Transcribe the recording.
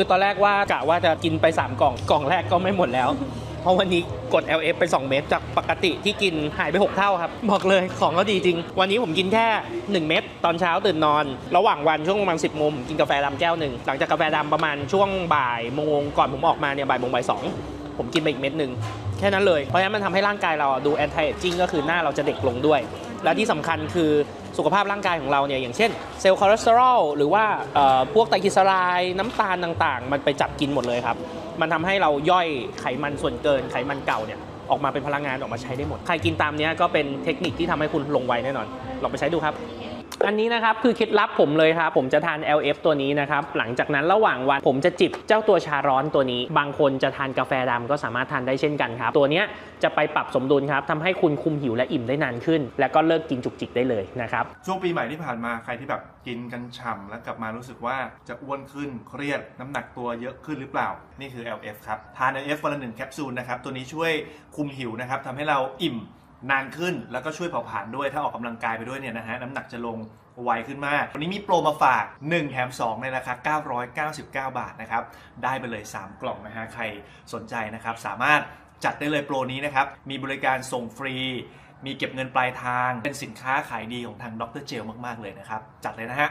คือตอนแรกว่ากะว่าจะกินไป 3 กล่องกล่องแรกก็ไม่หมดแล้ว เพราะวันนี้กด LF ไป 2 เม็ดจากปกติที่กินหายไป 6 เท่าครับ บอกเลยของก็ดีจริง วันนี้ผมกินแค่ 1 เม็ดตอนเช้าตื่นนอน ระหว่างวันช่วงประมาณ 10โมงผมกินกาแฟดำแก้วหนึ่งหลังจากกาแฟดำประมาณช่วงบ่ายโมงก่อนผมออกมาเนี่ยบ่ายโมงบ่ายสองผมกินไปอีกเม็ดหนึ่ง แค่นั้นเลย เพราะฉะนั้นมันทำให้ร่างกายเราอะดูแอนตี้เอจจิ้งก็คือหน้าเราจะเด็กลงด้วย และที่สำคัญคือสุขภาพร่างกายของเราเนี่ยอย่างเช่นเซลล์คอเลสเตอรอลหรือว่าพวกไตรกลีเซอไรด์น้ำตาลต่างๆ มันไปจับกินหมดเลยครับ มันทำให้เราย่อยไขมันส่วนเกินไขมันเก่าเนี่ยออกมาเป็นพลังงานออกมาใช้ได้หมด ใครกินตามนี้ก็เป็นเทคนิคที่ทำให้คุณลงไวแน่นอน ลองไปใช้ดูครับ อันนี้นะครับคือเคล็ดลับผมเลยครับผมจะทาน LF ตัวนี้นะครับหลังจากนั้นระหว่างวันผมจะจิบเจ้าตัวชาร้อนตัวนี้ บางคนจะทานกาแฟดำก็สามารถทานได้เช่นกันครับ ตัวเนี้ยจะไปปรับสมดุลครับทำให้คุณคุมหิวและอิ่มได้นานขึ้น แล้วก็เลิกกินจุกจิกได้เลยนะครับช่วงปีใหม่ที่ผ่านมาใครที่แบบกินกันฉ่ำแล้วกลับมารู้สึกว่าจะอ้วนขึ้นเครียดน้ำหนักตัวเยอะขึ้นหรือเปล่า นี่คือ LF ครับทาน LF วันละหนึ่งแคปซูลนะครับตัวนี้ช่วยคุมหิวนะครับทำให้เราอิ่ม นานขึ้นแล้วก็ช่วยเผาผลาญด้วยถ้าออกกำลังกายไปด้วยเนี่ยนะฮะน้ำหนักจะลงไวขึ้นมาก วันนี้มีโปรมาฝาก 1 แถม2ในราคา999 บาทนะครับ ได้ไปเลย 3 กล่องนะฮะใครสนใจนะครับ สามารถจัดได้เลยโปรนี้นะครับ มีบริการส่งฟรี มีเก็บเงินปลายทาง เป็นสินค้าขายดีของทางดรเจลมาก ๆ เลยนะครับ จัดเลยนะฮะ